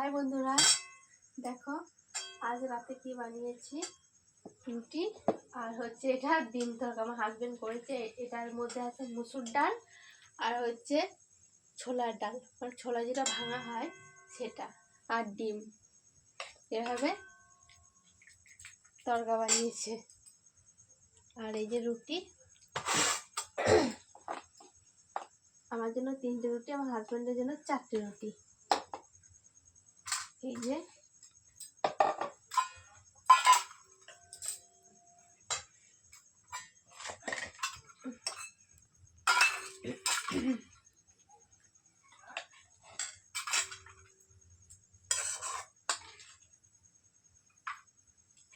High বন্ধুরা, দেখো আজ রাতে কি বানিয়েছি? রুটি আর হচ্ছে এটা ডিম তরকা। আমার হাজবেন্ড করেছে, এটার মধ্যে আছে মুসুর ডাল আর হচ্ছে ছোলার ডাল। মানে ছোলা যেটা ভাঙা হয়, সেটা আর ডিম। এভাবে তরকা বানিয়েছে। আর এই যে রুটি, আমার জন্য তিনটে রুটি, আমার হাজবেন্ডের জন্য চারটে রুটি। যে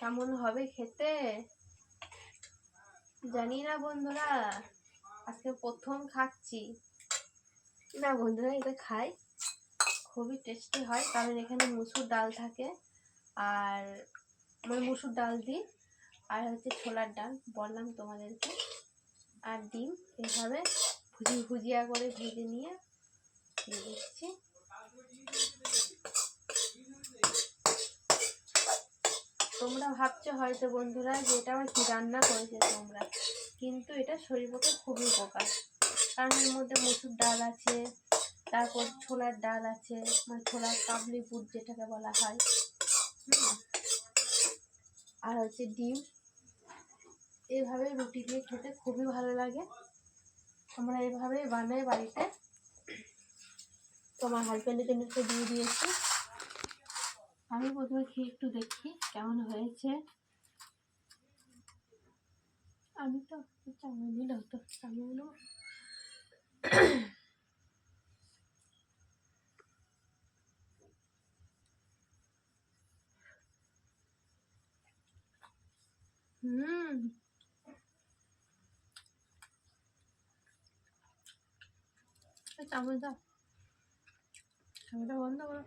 কেমন হবে খেতে? জানি না বন্ধুরা আজকে প্রথম খাচ্ছি। না বন্ধুরা এটা খাই। খুবই টেস্টি হয়। কারণ এখানে মুসুর ডাল থাকে। আর মানে মুসুর ডাল দিই। আর হচ্ছে ছোলার ডাল। বললাম তোমাদেরকে। আর ডিম এইভাবে ভুজি, ভুজিয়া করে ভেজে নিয়ে দিচ্ছি। তোমরা ভাবছ হয়তো বন্ধুরা যে এটা আবার কি রান্না করেছে তোমরা? কিন্তু এটা শরীর পক্ষে খুবই উপকার। কারণ এর মধ্যে মসুর ডাল আছে তারপর ছোলার ডাল আছে মানে ছোলার কাবলি বুট যেটাকে বলা হয়। আর হচ্ছে ডিম। এইভাবে রুটি দিয়ে খেতে খুবই ভালো লাগে। আমরা এইভাবে বানাই বাড়িতে। তোমার হাজব্যান্ডের জন্য একটু দিয়ে দিয়েছি। আমি প্রথমে খেয়ে একটু দেখি কেমন হয়েছে। আমি তো চাউমিন নিলে হতো চাউমিনও হুম। চাউমিন দাও। চাউমিনটা বন্ধ করো।